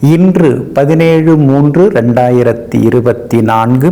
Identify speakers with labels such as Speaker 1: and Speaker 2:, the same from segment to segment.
Speaker 1: இன்று பதினேழு மூன்று ரெண்டாயிரத்தி இருபத்தி நான்கு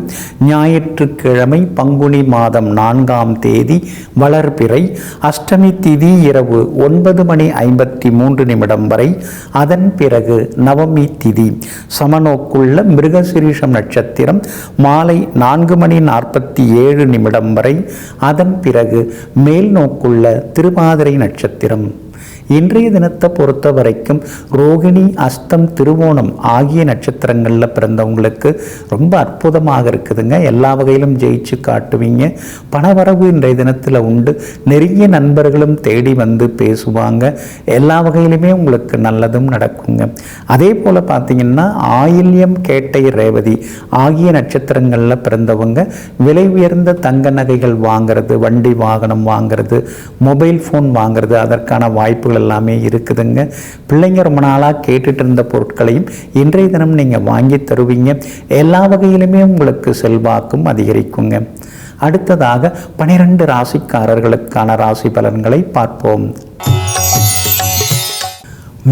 Speaker 1: ஞாயிற்றுக்கிழமை பங்குனி மாதம் நான்காம் தேதி வளர்பிறை அஷ்டமி திதி இரவு ஒன்பது மணி ஐம்பத்தி மூன்று நிமிடம் வரை அதன் பிறகு நவமி திதி. சமநோக்குள்ள மிருகசிரீஷம் நட்சத்திரம் மாலை நான்கு மணி நாற்பத்தி ஏழு நிமிடம் வரை அதன் பிறகு மேல் நோக்குள்ள திருமாதிரை நட்சத்திரம். இன்றைய தினத்தை பொறுத்த வரைக்கும் ரோகிணி அஸ்தம் திருவோணம் ஆகிய நட்சத்திரங்களில் பிறந்தவங்களுக்கு ரொம்ப அற்புதமாக இருக்குதுங்க. எல்லா வகையிலும் ஜெயிச்சு காட்டுவீங்க. பணவரவு இன்றைய தினத்தில் உண்டு. நெருங்கிய நண்பர்களும் தேடி வந்து பேசுவாங்க. எல்லா வகையிலுமே உங்களுக்கு நல்லதும் நடக்குங்க. அதே போல் பார்த்தீங்கன்னா ஆயில்யம் கேட்டை ரேவதி ஆகிய நட்சத்திரங்களில் பிறந்தவங்க விலை உயர்ந்த தங்க நகைகள் வாங்குறது வண்டி வாகனம் வாங்குறது மொபைல் ஃபோன் வாங்குறது அதற்கான வாய்ப்புகள் எல்லாமே இருக்குதுங்க. பிள்ளைங்க ரொம்ப நாளாக கேட்டுட்டு இருந்த பொருட்களையும் இன்றைய தினம் நீங்கள் வாங்கி தருவீங்க. எல்லா வகையிலுமே உங்களுக்கு செல்வாக்கும் அதிகரிக்குங்க. அடுத்ததாக பனிரெண்டு ராசிக்காரர்களுக்கான ராசி பலன்களை பார்ப்போம்.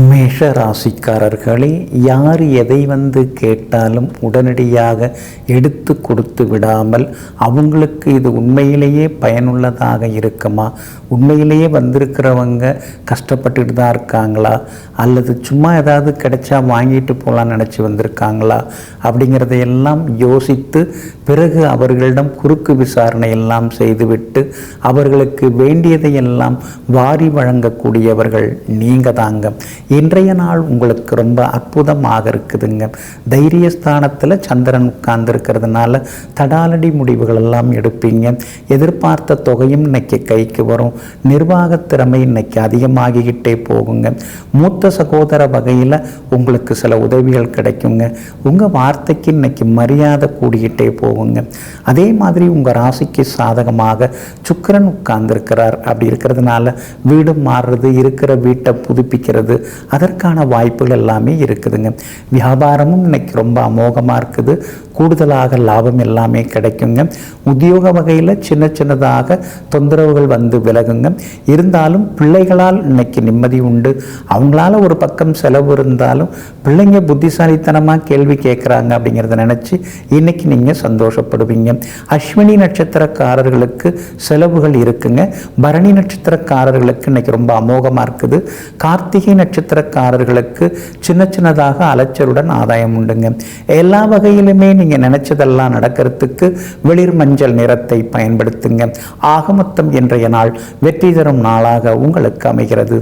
Speaker 1: மேஷ ராசிக்காரர்களே யார் எதை வந்து கேட்டாலும் உடனடியாக எடுத்து கொடுத்து விடாமல் அவங்களுக்கு இது உண்மையிலேயே பயனுள்ளதாக இருக்குமா? உண்மையிலேயே வந்திருக்கிறவங்க கஷ்டப்பட்டுட்டு தான் இருக்காங்களா? அல்லது சும்மா ஏதாவது கிடைச்சா வாங்கிட்டு போகலான்னு நினச்சி வந்திருக்காங்களா? அப்படிங்கிறதையெல்லாம் யோசித்து பிறகு அவர்களிடம் குறுக்கு விசாரணை எல்லாம் செய்துவிட்டு அவர்களுக்கு வேண்டியதையெல்லாம் வாரி வழங்கக்கூடியவர்கள் நீங்கள் தாங்க. இன்றைய நாள் உங்களுக்கு ரொம்ப அற்புதமாக இருக்குதுங்க. தைரியஸ்தானத்தில் சந்திரன் உட்கார்ந்துருக்கிறதுனால தடாலடி முடிவுகள் எல்லாம் எடுப்பீங்க. எதிர்பார்த்த தொகையும் இன்னைக்கு கைக்கு வரும். நிர்வாக திறமை இன்னைக்கு அதிகமாகிக்கிட்டே போகுங்க. மூத்த சகோதர வகையில் உங்களுக்கு சில உதவிகள் கிடைக்குங்க. உங்கள் வார்த்தைக்கு இன்னைக்கு மரியாதை கூடிக்கிட்டே போகுங்க. அதே மாதிரி உங்கள் ராசிக்கு சாதகமாக சுக்கிரன் உட்கார்ந்துருக்கிறார். அப்படி இருக்கிறதுனால வீடு மாறுறது இருக்கிற வீட்டை புதுப்பிக்கிறது அதற்கான வாய்ப்புகள் எல்லாமே இருக்குதுங்க. வியாபாரமும் இன்னைக்கு ரொம்ப அமோகமாக இருக்குது. கூடுதலாக லாபம் எல்லாமே கிடைக்குங்க. உத்தியோக வகையில் சின்ன சின்னதாக தொந்தரவுகள் வந்து விலகுங்க. இருந்தாலும் பிள்ளைகளால் இன்னைக்கு நிம்மதி உண்டு. அவங்களால ஒரு பக்கம் செலவு இருந்தாலும் பிள்ளைங்க புத்திசாலித்தனமாக கேள்வி கேட்குறாங்க அப்படிங்கிறத நினச்சி இன்னைக்கு நீங்கள் சந்தோஷப்படுவீங்க. அஸ்வினி நட்சத்திரக்காரர்களுக்கு செலவுகள் இருக்குங்க. பரணி நட்சத்திரக்காரர்களுக்கு இன்னைக்கு ரொம்ப அமோகமாக இருக்குது. கார்த்திகை நட்சத்திர நட்சத்திரக்காரர்களுக்கு சின்ன சின்னதாக அலைச்சலுடன் ஆதாயம் உண்டுங்க. எல்லா வகையிலுமே நீங்கள் நினைச்சதெல்லாம் நடக்கிறதுக்கு வெளிர் மஞ்சள் நிறத்தை பயன்படுத்துங்க. ஆகமத்தம் இன்றைய நாள் வெற்றி தரும் நாளாக உங்களுக்கு அமைகிறது.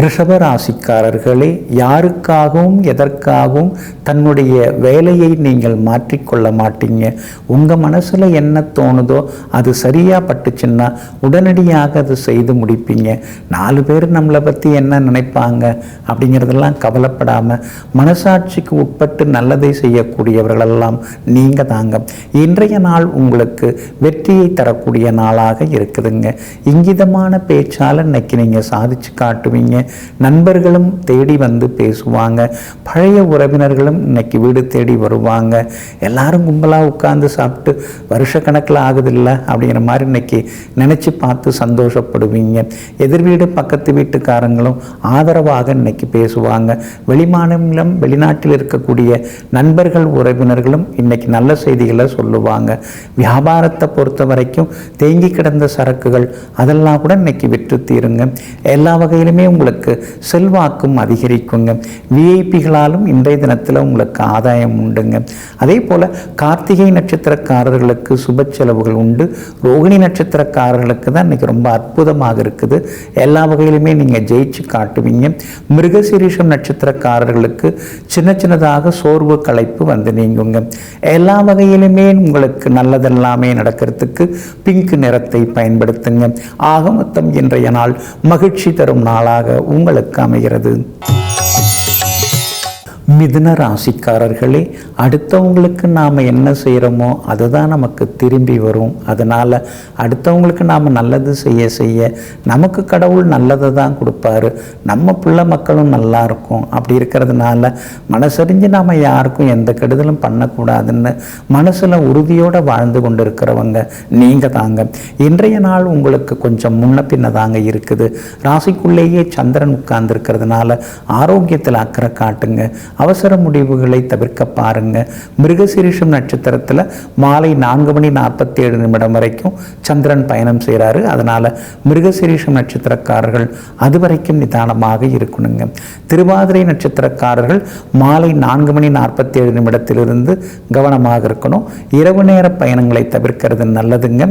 Speaker 1: ரிஷபராசிக்காரர்களே யாருக்காகவும் எதற்காகவும் தன்னுடைய வேலையை நீங்கள் மாற்றிக்கொள்ள மாட்டீங்க? உங்கள் மனசில் என்ன தோணுதோ அது சரியாக பட்டுச்சுன்னா உடனடியாக அது செய்து முடிப்பீங்க. நாலு பேர் நம்மளை பற்றி என்ன நினைப்பாங்க? அப்படிங்கிறதெல்லாம் கவலைப்படாமல் மனசாட்சிக்கு உட்பட்டு நல்லதை செய்யக்கூடியவர்களெல்லாம் நீங்கள் தாங்க. இன்றைய நாள் உங்களுக்கு வெற்றியை தரக்கூடிய நாளாக இருக்குதுங்க. இங்கிதமான பேச்சால் இன்னைக்கு நீங்கள் சாதிச்சு காட்டுவீங்க. நண்பர்களும் தேடி வந்து பேசுவாங்க. பழைய உறவினர்களும் இன்னைக்கு வீடு தேடி வருவாங்க. எல்லாரும் கும்பலாக உட்கார்ந்து சாப்பிட்டு வருஷக்கணக்கில் ஆகுதில்ல அப்படிங்கிற மாதிரி இன்னைக்கு நினச்சி பார்த்து சந்தோஷப்படுவீங்க. எதிர் வீடு பக்கத்து வீட்டுக்காரங்களும் ஆதரவாக இன்னைக்கு பேசுவாங்க. வெளிமாநிலம் வெளிநாட்டில் இருக்கக்கூடிய நண்பர்கள் உறவினர்களும் இன்னைக்கு நல்ல செய்திகளை சொல்லுவாங்க. வியாபாரத்தை பொறுத்த வரைக்கும் தேங்கி கிடந்த சரக்குகள் அதெல்லாம் கூட இன்னைக்கு விற்று தீருங்க. எல்லா வகையிலுமே உங்களுக்கு செல்வாக்கும் அதிகரிக்குங்க. விஐபிகளாலும் இன்றைய தினத்தில் உங்களுக்கு ஆதாயம் உண்டுங்க. அதே போல் கார்த்திகை நட்சத்திரக்காரர்களுக்கு சுப செலவுகள் உண்டு. ரோகிணி நட்சத்திரக்காரர்களுக்கு தான் இன்றைக்கி ரொம்ப அற்புதமாக இருக்குது. எல்லா வகையிலுமே நீங்கள் ஜெயிச்சு காட்டுவீங்க. மிருகசீரிஷம் நட்சத்திரக்காரர்களுக்கு சின்ன சின்னதாக சோர்வு களைப்பு வந்து நீங்குங்க. எல்லா வகையிலுமே உங்களுக்கு நல்லதெல்லாமே நடக்கிறதுக்கு பிங்க் நிறத்தை பயன்படுத்துங்க. ஆக மொத்தம் இன்றைய நாள் மகிழ்ச்சி தரும் நாளாக உங்களுக்கு அமைகிறது. மிதுன ராசிக்காரர்களே அடுத்தவங்களுக்கு நாம் என்ன செய்கிறோமோ அதுதான் நமக்கு திரும்பி வரும். அதனால் அடுத்தவங்களுக்கு நாம் நல்லது செய்ய செய்ய நமக்கு கடவுள் நல்லதை தான் கொடுப்பாரு. நம்ம பிள்ளை மக்களும் நல்லா இருக்கும். அப்படி இருக்கிறதுனால மனசறிஞ்சு நாம் யாருக்கும் எந்த கெடுதலும் பண்ணக்கூடாதுன்னு மனசில் உறுதியோடு வாழ்ந்து கொண்டு இருக்கிறவங்க நீங்கள் தாங்க. இன்றைய நாள் உங்களுக்கு கொஞ்சம் முன்ன பின்ன தாங்க இருக்குது. ராசிக்குள்ளேயே சந்திரன் உட்கார்ந்துருக்கிறதுனால ஆரோக்கியத்தில் அக்கறை காட்டுங்க. அவசர முடிவுகளை தவிர்க்க பாருங்க. மிருகசீரிஷம் நட்சத்திரத்தில் மாலை நான்கு மணி நாற்பத்தி ஏழு நிமிடம் வரைக்கும் சந்திரன் பயணம் செய்கிறாரு அதனால் மிருகசீரிஷம் நட்சத்திரக்காரர்கள் அது வரைக்கும் நிதானமாக இருக்கணுங்க. திருவாதிரை நட்சத்திரக்காரர்கள் மாலை நான்கு மணி நாற்பத்தி ஏழு நிமிடத்திலிருந்து கவனமாக இருக்கணும். இரவு நேர பயணங்களை தவிர்க்கிறது நல்லதுங்க.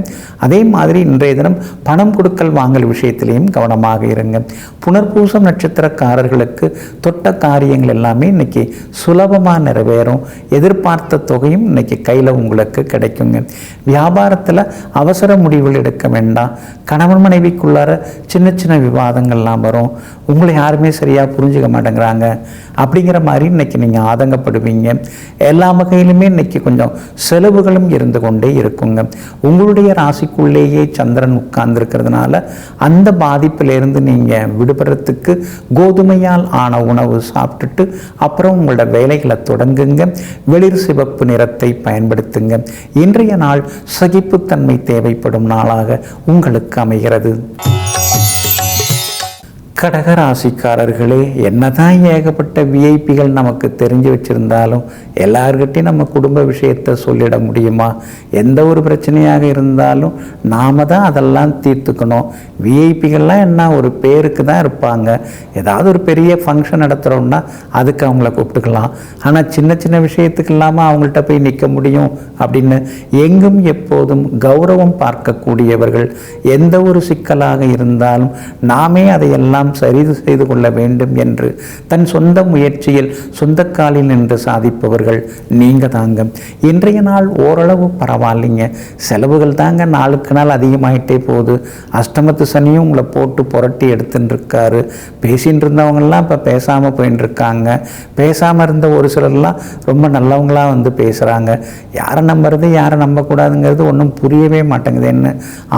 Speaker 1: அதே மாதிரி இன்றைய தினம் பணம் கொடுக்கல் வாங்கல் விஷயத்திலையும் கவனமாக இருங்க. புனர்பூசம் நட்சத்திரக்காரர்களுக்கு தொட்ட காரியங்கள் எல்லாமே இன்னைக்கு சுலபமாக நிறைவேறும். எதிர்பார்த்த தொகையும் இன்றைக்கி கையில் உங்களுக்கு கிடைக்குங்க. வியாபாரத்தில் அவசர முடிவுகள் எடுக்க வேண்டாம். கணவன் மனைவிக்குள்ளார சின்ன சின்ன விவாதங்கள்லாம் வரும். உங்களை யாருமே சரியாக புரிஞ்சுக்க மாட்டேங்கிறாங்க. அப்படிங்கிற மாதிரி இன்றைக்கி நீங்கள் ஆதங்கப்படுவீங்க. எல்லா வகையிலுமே இன்னைக்கு கொஞ்சம் செலவுகளும் இருந்து கொண்டே இருக்குங்க. உங்களுடைய ராசிக்குள்ளேயே சந்திரன் உட்கார்ந்துருக்கிறதுனால அந்த பாதிப்பிலிருந்து நீங்கள் விடுபடுறதுக்கு கோதுமையால் ஆன உணவு சாப்பிட்டுட்டு அப்புறம் உங்களோட வேலைகளை தொடங்குங்க. வெளிர் சிவப்பு நிறத்தை பயன்படுத்துங்க. இன்றைய நாள் சகிப்புத்தன்மை தேவைப்படும் நாளாக உங்களுக்கு அமைகிறது. கடக ராசிக்காரர்களே என்னதான் ஏகப்பட்ட விஐபிகள் நமக்கு தெரிஞ்சு வச்சிருந்தாலும் எல்லார்கிட்டையும் நம்ம குடும்ப விஷயத்தை சொல்லிட முடியுமா? எந்த ஒரு பிரச்சனையாக இருந்தாலும் நாம தான் அதெல்லாம் தீர்த்துக்கணும். விஐபிகள்லாம் என்ன ஒரு பேருக்கு தான் இருப்பாங்க. ஏதாவது ஒரு பெரிய ஃபங்க்ஷன் நடத்துகிறோம்னா அதுக்கு அவங்கள கூப்பிட்டுக்கலாம். ஆனால் சின்ன சின்ன விஷயத்துக்கு இல்லாமல் அவங்கள்ட்ட போய் நிற்க முடியும் அப்படின்னு எங்கும் எப்போதும் கௌரவம் பார்க்கக்கூடியவர்கள் எந்த ஒரு சிக்கலாக இருந்தாலும் நாமே அதையெல்லாம் சரி செய்து கொள்ள வேண்டும் என்று தன் சொந்த முயற்சியில் சொந்த காலில் நின்று சாதிப்பவர்கள் நீங்க தாங்க. இன்றைய நாள் ஓரளவு பரவாயில்லைங்க. செலவுகள் தாங்க நாளுக்கு நாள் அதிகமாயிட்டே போகுது. அஷ்டமத்து சனியும் உங்களை போட்டு புரட்டி எடுத்துட்டு இருக்காரு பேசின்னு இருந்தவங்கெல்லாம் இப்போ பேசாமல் போயின்னு இருக்காங்க பேசாமல் இருந்த ஒரு சிலர்லாம் ரொம்ப நல்லவங்களா வந்து பேசுகிறாங்க யாரை நம்புறது யாரை நம்பக்கூடாதுங்கிறது ஒன்றும் புரியவே மாட்டேங்குதுன்னு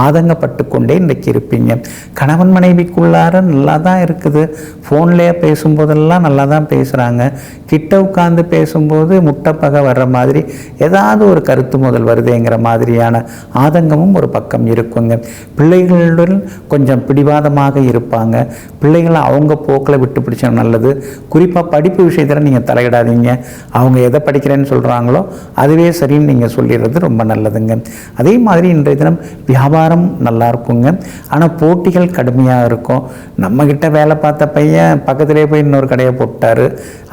Speaker 1: ஆதங்கப்பட்டு கொண்டே இன்றைக்கு இருப்பீங்க. கணவன் மனைவிக்குள்ளார நல்லா தான் இருக்குது. ஃபோன்லேயே பேசும்போதெல்லாம் நல்லா தான் பேசுகிறாங்க கிட்ட உட்காந்து பேசும்போது முட்டைப்பகை வர்ற மாதிரி ஏதாவது ஒரு கருத்து முதல் வருதுங்கிற மாதிரியான ஆதங்கமும் ஒரு பக்கம் இருக்குங்க. பிள்ளைகளுடன் கொஞ்சம் பிடிவாதமாக இருப்பாங்க. பிள்ளைகளை அவங்க போக்கில் விட்டு பிடிச்சா நல்லது. குறிப்பாக படிப்பு விஷயத்தில் நீங்கள் தலையிடாதீங்க. அவங்க எதை படிக்கிறேன்னு சொல்கிறாங்களோ அதுவே சரின்னு நீங்கள் சொல்லிடுறது ரொம்ப நல்லதுங்க. அதே மாதிரி இன்றைய தினம் வியாபாரம் நல்லா இருக்குங்க. ஆனால் போட்டிகள் கடுமையாக இருக்கும். நம்ம நம்மக்கிட்ட வேலை பார்த்த பையன் பக்கத்திலே போய் இன்னொரு கடையை போட்டார்.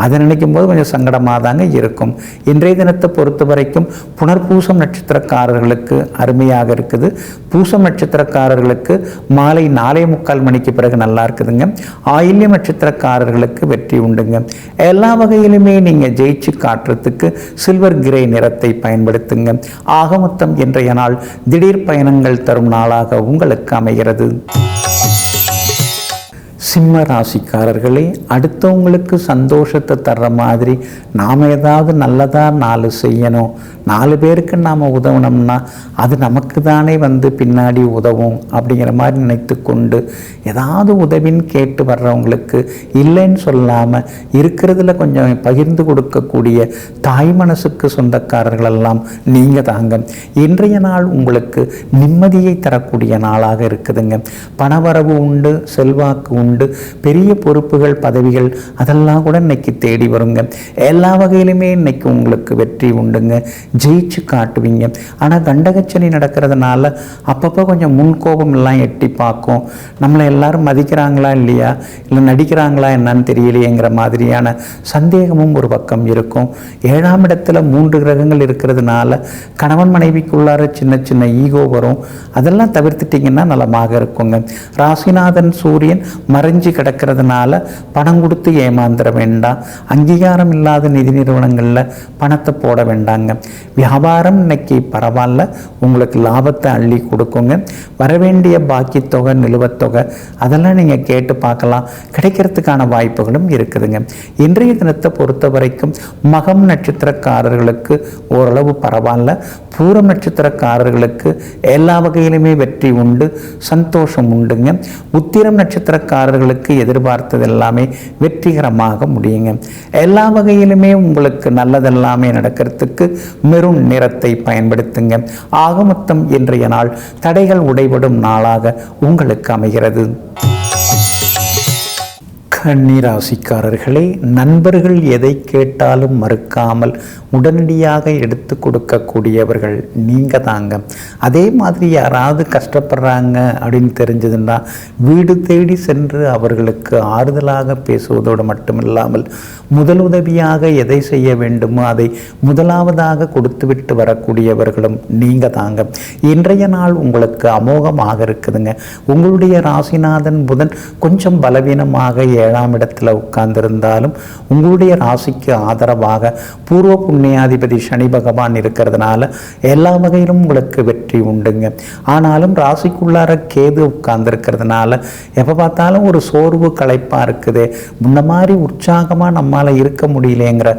Speaker 1: அதை நினைக்கும் போது கொஞ்சம் சங்கடமாக தாங்க இருக்கும். இன்றைய தினத்தை பொறுத்த வரைக்கும் புனர்பூசம் நட்சத்திரக்காரர்களுக்கு அருமையாக இருக்குது. பூசம் நட்சத்திரக்காரர்களுக்கு மாலை நாலே முக்கால் மணிக்கு பிறகு நல்லா இருக்குதுங்க. ஆயில்யம் நட்சத்திரக்காரர்களுக்கு வெற்றி உண்டுங்க. எல்லா வகையிலுமே நீங்கள் ஜெயிச்சு காட்டுறதுக்கு சில்வர் கிரே நிறத்தை பயன்படுத்துங்க. ஆகமொத்தம் இன்றைய நாள் திடீர் பயணங்கள் தரும் நாளாக உங்களுக்கு அமைகிறது. சிம்ம ராசிக்காரர்களே அடுத்தவங்களுக்கு சந்தோஷத்தை தர்ற மாதிரி நாம் ஏதாவது நல்லதாக நாலு செய்யணும். நாலு பேருக்கு நாம் உதவணும்னா அது நமக்கு தானே வந்து பின்னாடி உதவும் அப்படிங்கிற மாதிரி நினைத்து கொண்டு ஏதாவது உதவின்னு கேட்டு வர்றவங்களுக்கு இல்லைன்னு சொல்லாமல் இருக்கிறதுல கொஞ்சம் பகிர்ந்து கொடுக்கக்கூடிய தாய் மனசுக்கு சொந்தக்காரர்களெல்லாம் நீங்கள் தாங்க. இன்றைய நாள் உங்களுக்கு நிம்மதியை தரக்கூடிய நாளாக இருக்குதுங்க. பணவரவு உண்டு செல்வாக்கு உண்டு பெரிய பொறுப்புகள் பதவிகள் அதெல்லாம் கூட இன்னைக்கு தேடி வருங்க. எல்லா வகையிலுமே இன்னைக்கு உங்களுக்கு வெற்றி உண்டுங்க. ஜெயிச்சு காட்டுவீங்க. ஆனால் கண்டகச்சனி நடக்கிறதுனால அப்பப்போ கொஞ்சம் முன்கோபம் எல்லாம் எட்டி பார்க்கும். நம்மளை எல்லாரும் மதிக்கிறாங்களா இல்லையா? இல்லை நடிக்கிறாங்களா என்னன்னு தெரியலையேங்கிற மாதிரியான சந்தேகமும் ஒரு பக்கம் இருக்கும். ஏழாம் இடத்துல மூன்று கிரகங்கள் இருக்கிறதுனால கணவன் மனைவிக்குள்ளார சின்ன சின்ன ஈகோ வரும். அதெல்லாம் தவிர்த்துட்டிங்கன்னா நலமாக இருக்குங்க. ராசிநாதன் சூரியன் மறைஞ்சு கிடக்கிறதுனால பணம் கொடுத்து ஏமாந்துட வேண்டாம். அங்கீகாரம் இல்லாத நிதி நிறுவனங்களில் பணத்தை போட வேண்டாங்க. வியாபாரம் இன்னைக்கு பரவாயில்ல. உங்களுக்கு லாபத்தை அள்ளி கொடுக்குங்க. வரவேண்டிய பாக்கி தொகை நிலுவத் தொகை அதெல்லாம் நீங்கள் கேட்டு பார்க்கலாம். கிடைக்கிறதுக்கான வாய்ப்புகளும் இருக்குதுங்க. இன்றைய தினத்தை பொறுத்த வரைக்கும் மகம் நட்சத்திரக்காரர்களுக்கு ஓரளவு பரவாயில்ல. பூரம் நட்சத்திரக்காரர்களுக்கு எல்லா வகையிலுமே வெற்றி உண்டு சந்தோஷம் உண்டுங்க. உத்திரம் நட்சத்திரக்காரர்களுக்கு எதிர்பார்த்தது எல்லாமே வெற்றிகரமாக முடியுங்க. எல்லா வகையிலுமே உங்களுக்கு நல்லதெல்லாமே நடக்கிறதுக்கு மெரும் நிறத்தை பயன்படுத்துங்க. ஆக மொத்தம் இன்றைய நாள் தடைகள் உடைபடும் நாளாக உங்களுக்கு அமைகிறது. கன்னிராசிக்காரர்களே நண்பர்கள் எதை கேட்டாலும் மறுக்காமல் உடனடியாக எடுத்து கொடுக்கக்கூடியவர்கள் நீங்கள் தாங்க அதே மாதிரி யாராவது கஷ்டப்படுறாங்க அப்படின்னு தெரிஞ்சதுன்னா வீடு தேடி சென்று அவர்களுக்கு ஆறுதலாக பேசுவதோடு மட்டுமில்லாமல் முதலுதவியாக எதை செய்ய வேண்டுமோ அதை முதலாவதாக கொடுத்துவிட்டு வரக்கூடியவர்களும் நீங்கள் தாங்க இன்றைய நாள் உங்களுக்கு அமோகமாக இருக்குதுங்க. உங்களுடைய ராசிநாதன் புதன் கொஞ்சம் பலவீனமாக ஏழாம் இடத்துல உட்கார்ந்திருந்தாலும் உங்களுடைய ராசிக்கு ஆதரவாக பூர்வ புண்ணியாதிபதி சனி பகவான் இருக்கிறதுனால எல்லா வகையிலும் உங்களுக்கு வெற்றி உண்டுங்க. ஆனாலும் ராசிக்குள்ளார கேது உட்கார்ந்துருக்கிறதுனால எப்போ பார்த்தாலும் ஒரு சோர்வு களைப்பாக இருக்குது. முன்ன மாதிரி உற்சாகமாக நம்மால் இருக்க முடியலங்கிற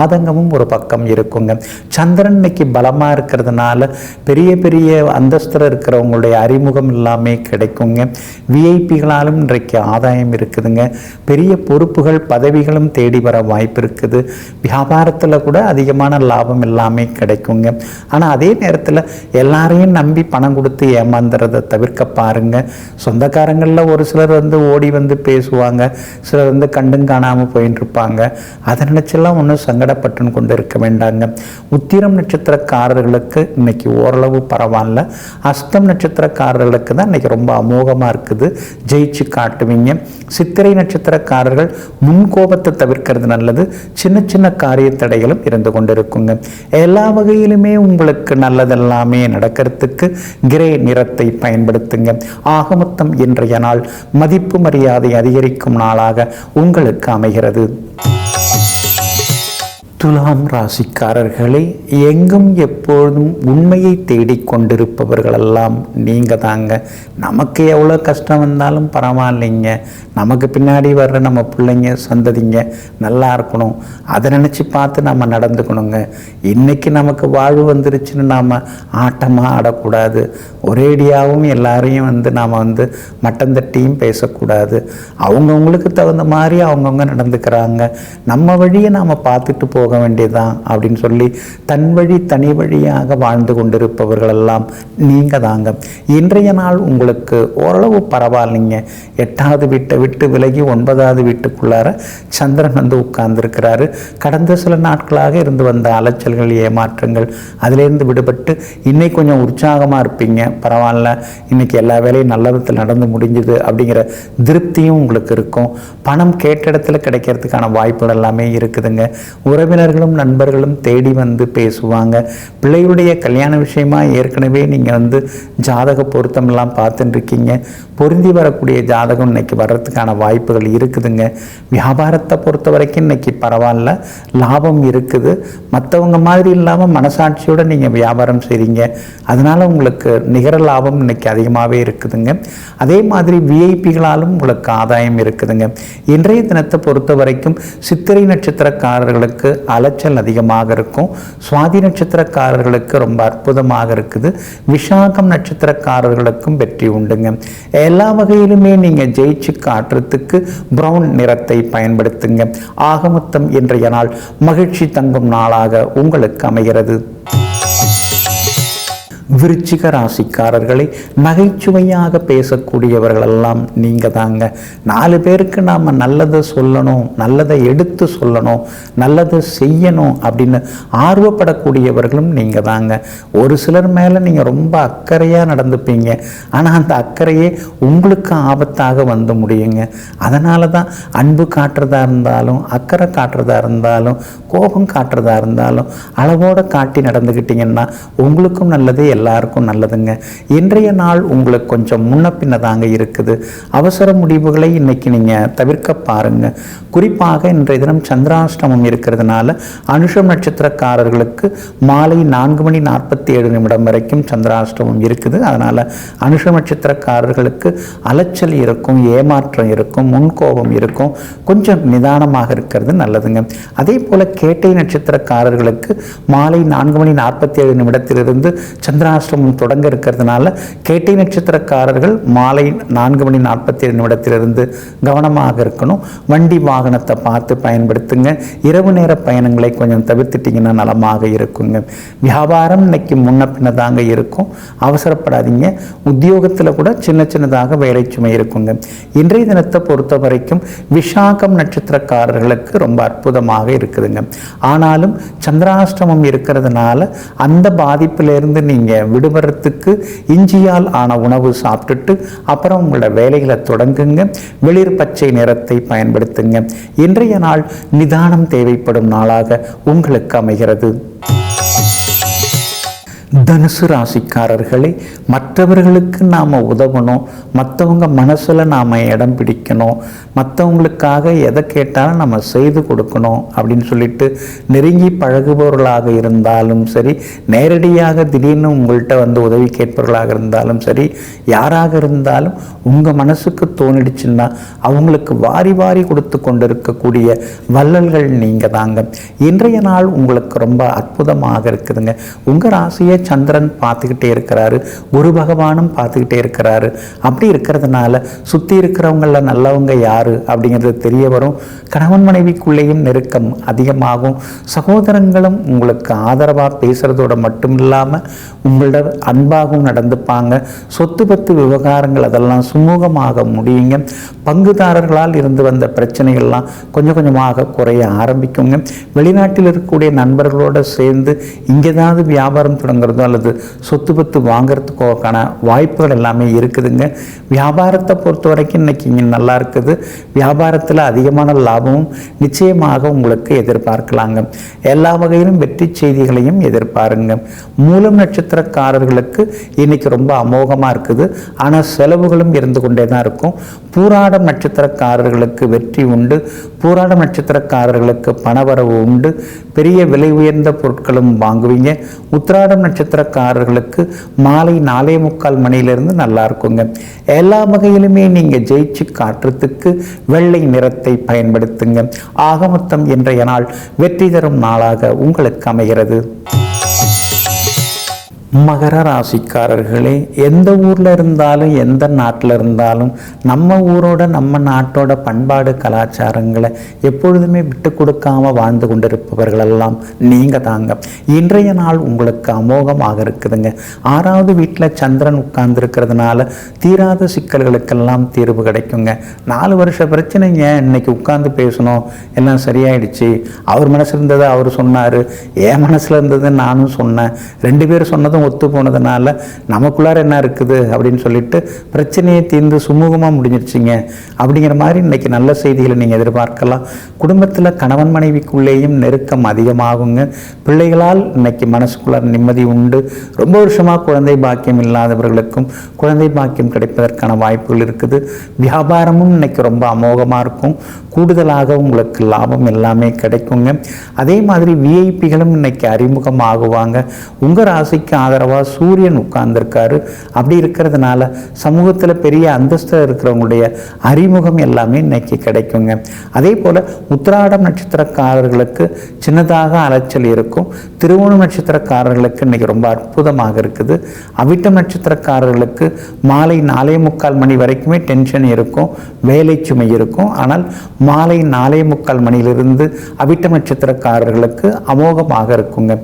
Speaker 1: ஆதங்கமும் ஒரு பக்கம் இருக்குங்க. சந்திரன் இன்னைக்கு பலமாக இருக்கிறதுனால பெரிய பெரிய அந்தஸ்தில் இருக்கிறவங்களுடைய அறிமுகம் எல்லாமே கிடைக்குங்க. விஐபிகளாலும் இன்றைக்கு ஆதாயம் இருக்குதுங்க. பெரிய பொறுப்புகள் பதவிகளும் தேடி வர வாய்ப்பு இருக்குது வியாபாரத்தில் கூட அதிகமான லாபம் எல்லாமே கிடைக்குங்க. ஆனால் அதே நேரத்தில் எல்லாரையும் நம்பி பணம் கொடுத்து ஏமாந்துறதை தவிர்க்க பாருங்க. சொந்தக்காரங்களில் ஒரு சிலர் வந்து ஓடி வந்து பேசுவாங்க. சிலர் வந்து கண்டும் காணாமல் போயின்னு இருப்பாங்க அதை நினச்செல்லாம் ஒன்றும் சங்கடப்பட்டுன்னு கொண்டு இருக்க வேண்டாங்க. உத்திரம் நட்சத்திரக்காரர்களுக்கு இன்னைக்கு ஓரளவு பரவாயில்ல. அஸ்தம் நட்சத்திரக்காரர்களுக்கு தான் இன்னைக்கு ரொம்ப அமோகமாக இருக்குது. ஜெயிச்சு காட்டுவீங்க. சித்திரை நட்சத்திர நட்சத்திரக்காரர்கள் முன் கோபத்தை தவிர்க்கிறது நல்லது. சின்ன சின்ன காரிய தடைகளும் இருந்து கொண்டிருக்குங்க. எல்லா வகையிலுமே உங்களுக்கு நல்லதெல்லாமே நடக்கிறதுக்கு கிரே நிறத்தை பயன்படுத்துங்க. ஆக மொத்தம் இன்றைய நாள் மதிப்பு மரியாதை அதிகரிக்கும் நாளாக உங்களுக்கு அமைகிறது. துலாம் ராசிக்காரர்களே எங்கும் எப்பொழுதும் உண்மையை தேடிக்கொண்டிருப்பவர்களெல்லாம் நீங்கள் தாங்க. நமக்கு எவ்வளோ கஷ்டம் வந்தாலும் பரவாயில்லைங்க. நமக்கு பின்னாடி வர்ற நம்ம பிள்ளைங்க சந்ததிங்க நல்லா இருக்கணும். அதை நினச்சி பார்த்து நம்ம நடந்துக்கணுங்க. இன்னைக்கு நமக்கு வாழ்வு வந்துருச்சுன்னு நாம் ஆட்டமாக ஆடக்கூடாது. ஒரேடியாகவும் எல்லாரையும் வந்து நாம் வந்து மட்டம் தட்டியும் பேசக்கூடாது. அவங்கவுங்களுக்கு தகுந்த மாதிரி அவங்கவுங்க நடந்துக்கிறாங்க. நம்ம வழியை நாம் பார்த்துட்டு போக போக வேண்டியதுதான் அப்படின்னு சொல்லி தன் வழி தனி வழியாக வாழ்ந்து கொண்டிருப்பவர்களெல்லாம் நீங்கள் தாங்க இன்றைய நாள் உங்களுக்கு ஓரளவு பரவாயில்லைங்க எட்டாவது வீட்டை விட்டு விலகி ஒன்பதாவது வீட்டுக்குள்ளார சந்திரன் வந்து உட்கார்ந்துருக்கிறாரு. கடந்த சில நாட்களாக இருந்து வந்த அலைச்சல்கள் ஏமாற்றங்கள் அதிலேருந்து விடுபட்டு இன்னைக்கு கொஞ்சம் உற்சாகமாக இருப்பீங்க. பரவாயில்ல. இன்னைக்கு எல்லா வேலையும் நல்ல விதத்தில் நடந்து முடிஞ்சுது அப்படிங்கிற திருப்தியும் உங்களுக்கு இருக்கும். பணம் கேட்ட இடத்துல கிடைக்கிறதுக்கான வாய்ப்புகள் எல்லாமே இருக்குதுங்க. உறவினர்களும் நண்பர்களும் தேடி வந்து பேசுவாங்க. பிள்ளைகளுடைய கல்யாண விஷயமா ஏற்கனவே நீங்கள் வந்து ஜாதக பொருத்தமெல்லாம் பார்த்துட்டுருக்கீங்க. பொருந்தி வரக்கூடிய ஜாதகம் இன்னைக்கு வர்றதுக்கான வாய்ப்புகள் இருக்குதுங்க. வியாபாரத்தை பொறுத்த வரைக்கும் இன்னைக்கு பரவாயில்ல. லாபம் இருக்குது. மற்றவங்க மாதிரி இல்லாமல் மனசாட்சியோட நீங்கள் வியாபாரம் செய்கிறீங்க அதனால் உங்களுக்கு நிகர லாபம் இன்னைக்கு அதிகமாகவே இருக்குதுங்க. அதே மாதிரி விஐபிகளாலும் உங்களுக்கு ஆதாயம் இருக்குதுங்க. இன்றைய தினத்தை பொறுத்த வரைக்கும் சித்திரை நட்சத்திரக்காரர்களுக்கு அலைச்சல் அதிகமாக இருக்கும். சுவாதி நட்சத்திரக்காரர்களுக்கு ரொம்ப அற்புதமாக இருக்குது. விஷாகம் நட்சத்திரக்காரர்களுக்கும் வெற்றி உண்டுங்க. எல்லா வகையிலுமே நீங்கள் ஜெயிச்சு காட்டுறதுக்கு பிரவுன் நிறத்தை பயன்படுத்துங்க. ஆகமொத்தம் இன்றைய நாள் மகிழ்ச்சி தங்கும் நாளாக உங்களுக்கு அமைகிறது. விருச்சிக ராசிக்காரர்களை நகைச்சுவையாக பேசக்கூடியவர்களெல்லாம் நீங்கள் தாங்க. நாலு பேருக்கு நாம் நல்லதை சொல்லணும் நல்லதை எடுத்து சொல்லணும் நல்லதை செய்யணும் அப்படின்னு ஆர்வப்படக்கூடியவர்களும் நீங்கள் தாங்க. ஒரு சிலர் மேலே நீங்கள் ரொம்ப அக்கறையாக நடந்துப்பீங்க. ஆனால் அந்த அக்கறையே உங்களுக்கு ஆபத்தாக வந்து முடியுங்க. அதனால தான் அன்பு காட்டுறதா இருந்தாலும் அக்கறை காட்டுறதா இருந்தாலும் கோபம் காட்டுறதா இருந்தாலும் அளவோடு காட்டி நடந்துக்கிட்டிங்கன்னா உங்களுக்கும் நல்லது எல்லாருக்கும் நல்லதுங்க. இன்றைய நாள் உங்களுக்கு கொஞ்சம் முன்ன பின்ன தாங்க இருக்குது. அவசர முடிவுகளை இன்னைக்கு நீங்கள் தவிர்க்க பாருங்க. குறிப்பாக இன்றைய தினம் சந்திராஷ்டமம் இருக்கிறதுனால அனுஷம் நட்சத்திரக்காரர்களுக்கு மாலை நான்கு மணி நாற்பத்தி ஏழு நிமிடம் வரைக்கும் சந்திராஷ்டமம் இருக்குது. அதனால் அனுஷம் நட்சத்திரக்காரர்களுக்கு அலைச்சல் இருக்கும் ஏமாற்றம் இருக்கும் முன்கோபம் இருக்கும். கொஞ்சம் நிதானமாக இருக்கிறது நல்லதுங்க. அதே போல் கேட்டை நட்சத்திரக்காரர்களுக்கு மாலை நான்கு மணி நாற்பத்தி ஏழு நிமிடத்திலிருந்து சந்திராஷ்டமம் தொடங்க இருக்கிறதுனால கேட்டை நட்சத்திரக்காரர்கள் மாலை நான்கு மணி நாற்பத்தி ஏழு நிமிடத்திலிருந்து கவனமாக இருக்கணும். வண்டி வாகனத்தை பார்த்து பயன்படுத்துங்க. இரவு நேர பயணங்களை கொஞ்சம் தவிர்த்துட்டிங்கன்னா நலமாக இருக்குங்க. வியாபாரம் இன்னைக்கு முன்ன பின்ன தாங்க இருக்கும். அவசரப்படாதீங்க. உத்தியோகத்தில் கூட சின்ன சின்னதாக வேலை சுமை இருக்குங்க. இன்றைய தினத்தை பொறுத்த வரைக்கும் விஷாகம் நட்சத்திரக்காரர்களுக்கு ரொம்ப அற்புதமாக இருக்குதுங்க. ஆனாலும் சந்திராஷ்டமம் இருக்கிறதுனால அந்த பாதிப்பிலிருந்து நீங்கள் விடுபடுறதுக்கு இஞ்சியால் ஆன உணவு சாப்பிட்டுட்டு அப்புறம் உங்களோட வேலைகளை தொடங்குங்க. வெளிர் பச்சை நிறத்தை பயன்படுத்துங்க. இன்றைய நாள் நிதானம் தேவைப்படும் நாளாக உங்களுக்கு அமைகிறது. தனுசு ராசிக்காரர்களே மற்றவர்களுக்கு நாம் உதவணும் மற்றவங்க மனசில் நாம் இடம் பிடிக்கணும் மற்றவங்களுக்காக எதை கேட்டாலும் நம்ம செய்து கொடுக்கணும் அப்படின்னு சொல்லிட்டு நெருங்கி பழகுபவர்களாக இருந்தாலும் சரி நேரடியாக திடீர்னு உங்கள்கிட்ட வந்து உதவி கேட்பவர்களாக இருந்தாலும் சரி யாராக இருந்தாலும் உங்கள் மனசுக்கு தோணிடுச்சுன்னா அவங்களுக்கு வாரி வாரி கொடுத்து கொண்டிருக்கக்கூடிய வள்ளல்கள் நீங்கள் தாங்க இன்றைய நாள் உங்களுக்கு ரொம்ப அற்புதமாக இருக்குதுங்க. உங்கள் ராசியை சந்திரன் பார்த்துக்கிட்டே இருக்கிறாரு. குரு பகவானும் பார்த்துக்கிட்டே இருக்கிறாரு. அப்படி இருக்கிறதுனால சுற்றி இருக்கிறவங்களில் நல்லவங்க யாரு அப்படிங்கிறது தெரிய வரும். கணவன் மனைவிக்குள்ளேயும் நெருக்கம் அதிகமாகும். சகோதரங்களும் உங்களுக்கு ஆதரவாக பேசுகிறதோட மட்டும் இல்லாமல் உங்களோட அன்பாகவும் நடந்துப்பாங்க. சொத்து பத்து விவகாரங்கள் அதெல்லாம் சுமூகமாக முடியுங்க. பங்குதாரர்களால் இருந்து வந்த பிரச்சனைகள்லாம் கொஞ்சம் கொஞ்சமாக குறைய ஆரம்பிக்குங்க. வெளிநாட்டில் இருக்கக்கூடிய நண்பர்களோடு சேர்ந்து இங்கேதாவது வியாபாரம் வியாபாரம் தொடங்குறதோ அல்லது சொத்து பத்து வாங்கிறதுக்கோக்கான வாய்ப்புகள் எல்லாமே இருக்குதுங்க. வியாபாரத்தை பொறுத்த வரைக்கும் இன்னைக்கு இங்கே நல்லா இருக்குது. வியாபாரத்தில் அதிகமான லாபமும் நிச்சயமாக உங்களுக்கு எதிர்பார்க்கலாங்க. எல்லா வகையிலும் வெற்றி செய்திகளையும் எதிர்பாருங்க. மூலம் நட்சத்திரக்காரர்களுக்கு இன்னைக்கு ரொம்ப அமோகமாக இருக்குது. ஆனால் செலவுகளும் இருந்து கொண்டே தான் இருக்கும். பூராடம் நட்சத்திரக்காரர்களுக்கு வெற்றி உண்டு. பூராடம் நட்சத்திரக்காரர்களுக்கு பணவரவு உண்டு. பெரிய விலை உயர்ந்த பொருட்களும் வாங்குவீங்க. உத்திராடம் நட்சத்திரக்காரர்களுக்கு மாலை நாலே முக்கால் மணியிலிருந்து நல்லா இருக்குங்க. எல்லா வகையிலுமே நீங்கள் ஜெயிச்சு காட்டுறதுக்கு வெள்ளை நிறத்தை பயன்படுத்துங்க. ஆகமொத்தம் இன்றைய நாள் வெற்றி தரும் நாளாக உங்களுக்கு அமைகிறது. மகர ராசிக்காரர்களே எந்த ஊரில் இருந்தாலும் எந்த நாட்டில் இருந்தாலும் நம்ம ஊரோட நம்ம நாட்டோட பண்பாடு கலாச்சாரங்களை எப்பொழுதுமே விட்டு கொடுக்காம வாழ்ந்து கொண்டிருப்பவர்களெல்லாம் நீங்கள் தாங்க. இன்றைய நாள் உங்களுக்கு அமோகமாக இருக்குதுங்க. ஆறாவது வீட்டில் சந்திரன் உட்கார்ந்துருக்கிறதுனால தீராத சிக்கல்களுக்கெல்லாம் தீர்வு கிடைக்குங்க. நாலு வருஷ பிரச்சனைங்க. இன்னைக்கு உட்கார்ந்து பேசணும். எல்லாம் சரியாயிடுச்சு. அவர் மனசில் இருந்ததை அவர் சொன்னார். என் மனசில் இருந்தது நானும் சொன்னேன். ரெண்டு பேர் சொன்னதும் ஒத்து போனதுனால நமக்குள்ளார என்ன இருக்குது அப்படின்னு சொல்லிட்டு பிரச்சனையை தீர்ந்து சுமூகமாக முடிஞ்சிருச்சுங்க. அப்படிங்கிற மாதிரி இன்னைக்கு நல்ல செய்திகளை நீங்கள் எதிர்பார்க்கலாம். குடும்பத்தில் கணவன் மனைவிக்குள்ளேயும் நெருக்கம் அதிகமாகுங்க. பிள்ளைகளால் இன்னைக்கு மனசுக்குள்ளார நிம்மதி உண்டு. ரொம்ப வருஷமாக குழந்தை பாக்கியம் இல்லாதவர்களுக்கும் குழந்தை பாக்கியம் கிடைப்பதற்கான வாய்ப்புகள் இருக்குது. வியாபாரமும் இன்னைக்கு ரொம்ப அமோகமாக இருக்கும். கூடுதலாக உங்களுக்கு லாபம் எல்லாமே கிடைக்குங்க. அதே மாதிரி விஐபிகளும் இன்னைக்கு அறிமுகம் ஆகுவாங்க உங்கள் ராசிக்கு ஆதரவாக சூரியன் உட்கார்ந்துருக்காரு. அப்படி இருக்கிறதுனால சமூகத்தில் பெரிய அந்தஸ்தில் இருக்கிறவங்களுடைய அறிமுகம் எல்லாமே இன்னைக்கு கிடைக்குங்க. அதே போல் உத்திராடம் நட்சத்திரக்காரர்களுக்கு சின்னதாக அலைச்சல் இருக்கும். திருவோணம் நட்சத்திரக்காரர்களுக்கு இன்னைக்கு ரொம்ப அற்புதமாக இருக்குது. அவிட்டம் நட்சத்திரக்காரர்களுக்கு மாலை நாலே முக்கால் மணி வரைக்குமே டென்ஷன் இருக்கும். வேலை சுமை இருக்கும். ஆனால் மாலை நாலே முக்கால் மணியிலிருந்து அவிட்டம் நட்சத்திரக்காரர்களுக்கு அமோகமாக இருக்குங்க.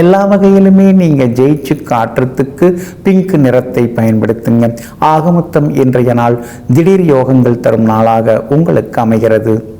Speaker 1: எல்லா வகையிலுமே நீங்கள் ஜெயிச்சு காட்டுறதுக்கு பிங்க் நிறத்தை பயன்படுத்துங்க. ஆகமொத்தம் இன்றைய நாள் திடீர் யோகங்கள் தரும் நாளாக உங்களுக்கு அமைகிறது.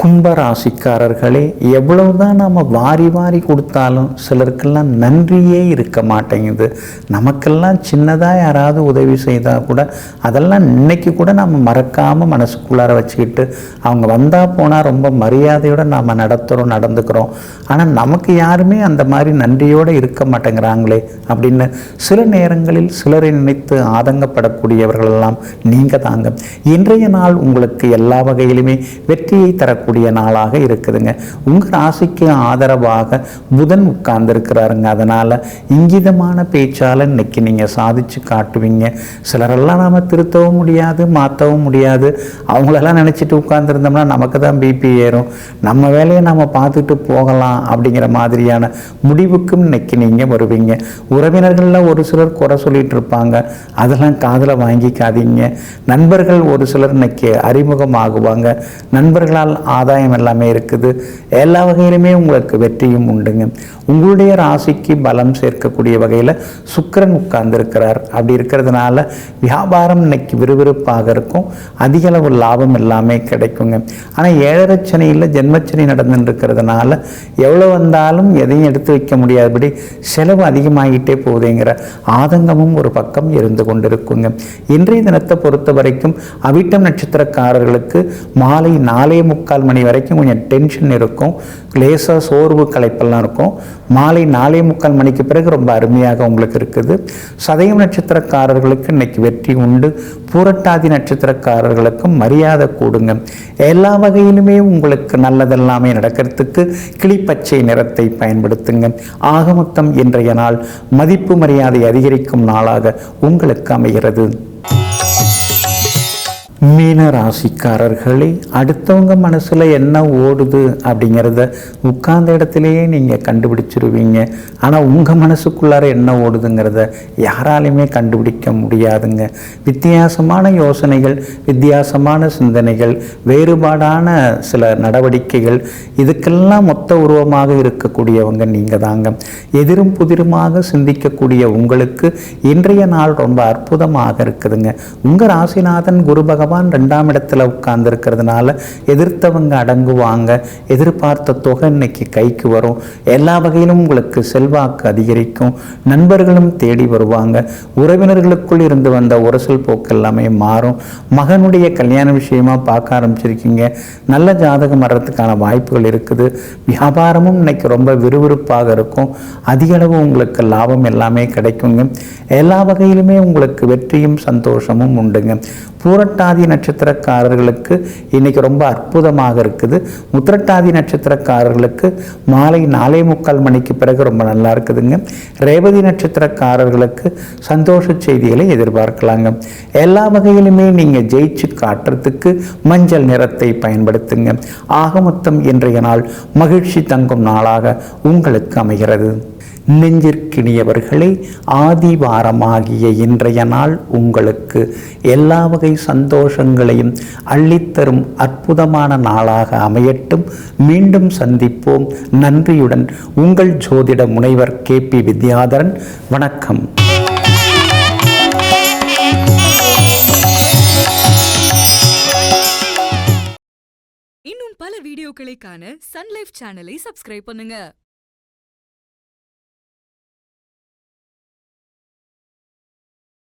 Speaker 1: கும்பராசிக்காரர்களே எவ்வளவுதான் நாம் வாரி வாரி கொடுத்தாலும் சிலருக்கெல்லாம் நன்றியே இருக்க மாட்டேங்குது. நமக்கெல்லாம் சின்னதாக யாராவது உதவி செய்தால் கூட அதெல்லாம் இன்னைக்கு கூட நம்ம மறக்காமல் மனசுக்குள்ளார வச்சுக்கிட்டு அவங்க வந்தால் போனால் ரொம்ப மரியாதையோடு நாம் நடத்துகிறோம் நடந்துக்கிறோம். ஆனால் நமக்கு யாருமே அந்த மாதிரி நன்றியோடு இருக்க மாட்டேங்கிறாங்களே அப்படின்னு சில நேரங்களில் சிலரை நினைத்து ஆதங்கப்படக்கூடியவர்களெல்லாம் நீங்கள் தாங்க இன்றைய நாள் உங்களுக்கு எல்லா வகையிலுமே வெற்றியை தரக்கூடிய நாளாக இருக்குதுங்க. உங்கள் ராசிக்கு ஆதரவாக புதன் உட்கார்ந்துருக்கிறாருங்க. அதனால் இங்கிதமான பேச்சால் இன்னைக்கு நீங்கள் சாதிச்சு காட்டுவீங்க. சிலரெல்லாம் நாம் திருத்தவும் முடியாது மாற்றவும் முடியாது. அவங்களெல்லாம் நினச்சிட்டு உட்கார்ந்துருந்தோம்னா நமக்கு தான் பிபி ஏறும். நம்ம வேலையை நம்ம பார்த்துட்டு போகலாம் அப்படிங்கிற மாதிரியான முடிவுக்கும் இன்னைக்கு நீங்கள் வருவீங்க. உறவினர்களில் ஒரு சிலர் குறை சொல்லிட்டு இருப்பாங்க. அதெல்லாம் காதில் வாங்கிக்காதீங்க. நண்பர்கள் ஒரு சிலர் இன்னைக்கு அறிமுகமாகுவாங்க. நண்பர்களால் ஆதாயம் எல்லாமே இருக்குது. எல்லா வகையிலுமே உங்களுக்கு வெற்றியும் உண்டுங்க. உங்களுடைய ராசிக்கு பலம் சேர்க்கக்கூடிய வகையில் சுக்கரன் உட்கார்ந்துருக்கிறார். அப்படி இருக்கிறதுனால வியாபாரம் இன்னைக்கு விறுவிறுப்பாக இருக்கும். அதிக அளவு லாபம் எல்லாமே கிடைக்குங்க. ஆனால் ஏழரை சனியில் ஜென்மச்சனி நடந்துட்டு இருக்கிறதுனால எவ்வளோ வந்தாலும் எதையும் எடுத்து வைக்க முடியாதபடி செலவு அதிகமாகிட்டே போகுதுங்கிற ஆதங்கமும் ஒரு பக்கம் இருந்து கொண்டிருக்குங்க. இன்றைய தினத்தை பொறுத்த வரைக்கும் அவிட்டம் நட்சத்திரக்காரர்களுக்கு மாலை நாலே முக்கால் மணி வரைக்கும் கொஞ்சம் டென்ஷன் இருக்கும். லேசாக சோர்வு களைப்பெல்லாம் இருக்கும். மாலை நாலே முக்கால் மணிக்கு பிறகு ரொம்ப அருமையாக உங்களுக்கு இருக்குது. சதயம் நட்சத்திரக்காரர்களுக்கு இன்னைக்கு வெற்றி உண்டு. பூரட்டாதி நட்சத்திரக்காரர்களுக்கும் மரியாதை கூடுங்க. எல்லா வகையிலுமே உங்களுக்கு நல்லதெல்லாமே நடக்கிறதுக்கு கிளிப்பச்சை நிறத்தை பயன்படுத்துங்க. ஆகமொத்தம் இன்றைய நாள் மதிப்பு மரியாதை அதிகரிக்கும் நாளாக உங்களுக்கு அமைகிறது. மீன ராசிக்காரர்களே அடுத்தவங்க மனசில் என்ன ஓடுது அப்படிங்கிறத உட்கார்ந்த இடத்துலையே நீங்கள் கண்டுபிடிச்சிருவீங்க. ஆனால் உங்கள் மனசுக்குள்ளார என்ன ஓடுதுங்கிறத யாராலையுமே கண்டுபிடிக்க முடியாதுங்க. வித்தியாசமான யோசனைகள் வித்தியாசமான சிந்தனைகள் வேறுபாடான சில நடவடிக்கைகள் இதுக்கெல்லாம் மொத்த உருவமாக இருக்கக்கூடியவங்க நீங்கள் தாங்க எதிரும் புதிருமாக சிந்திக்கக்கூடிய உங்களுக்கு இன்றைய நாள் ரொம்ப அற்புதமாக இருக்குதுங்க. உங்கள் ராசிநாதன் குரு பகவான் ரெண்டாம் இடத்துல உட்கார்ந்துருக்கிறதுனால எதிர்த்தவங்க அடங்குவாங்க. எதிர்பார்த்த தொகை இன்னைக்கு கைக்கு வரும். எல்லா வகையிலும் உங்களுக்கு செல்வாக்கு அதிகரிக்கும். நண்பர்களும் தேடி வருவாங்க. உறவினர்களுக்குள் இருந்து வந்த உரசல் போக்கு எல்லாமே மாறும். மகனுடைய கல்யாண விஷயமா பார்க்க ஆரம்பிச்சிருக்கீங்க. நல்ல ஜாதகம் வர்றதுக்கான வாய்ப்புகள் இருக்குது. வியாபாரமும் இன்னைக்கு ரொம்ப விறுவிறுப்பாக இருக்கும். அதிக அளவு உங்களுக்கு லாபம் எல்லாமே கிடைக்குங்க. எல்லா வகையிலுமே உங்களுக்கு வெற்றியும் சந்தோஷமும் உண்டுங்க. பூரட்டாதி நட்சத்திரக்காரர்களுக்கு இன்றைக்கி ரொம்ப அற்புதமாக இருக்குது. முத்திரட்டாதி நட்சத்திரக்காரர்களுக்கு மாலை நாலே முக்கால் மணிக்கு பிறகு ரொம்ப நல்லா இருக்குதுங்க. ரேவதி நட்சத்திரக்காரர்களுக்கு சந்தோஷ செய்திகளை எதிர்பார்க்கலாங்க. எல்லா வகையிலுமே நீங்கள் ஜெயிச்சு காட்டுறதுக்கு மஞ்சள் நிறத்தை பயன்படுத்துங்க. ஆக மொத்தம் இன்றைய நாள் மகிழ்ச்சி தங்கும் நாளாக உங்களுக்கு அமைகிறது. நெஞ்சிற்கினியவர்களே ஆதிவாரமாகிய இன்றைய நாள் உங்களுக்கு எல்லா வகை சந்தோஷங்களையும் அள்ளித்தரும் அற்புதமான நாளாக அமையட்டும். மீண்டும் சந்திப்போம். நன்றியுடன் உங்கள் ஜோதிட முனைவர் கே. பி. வித்யாதரன். வணக்கம்.
Speaker 2: இன்னும் பல வீடியோக்களை காண சன்லைஃப் சேனலை சப்ஸ்கிரைப் பண்ணுங்க.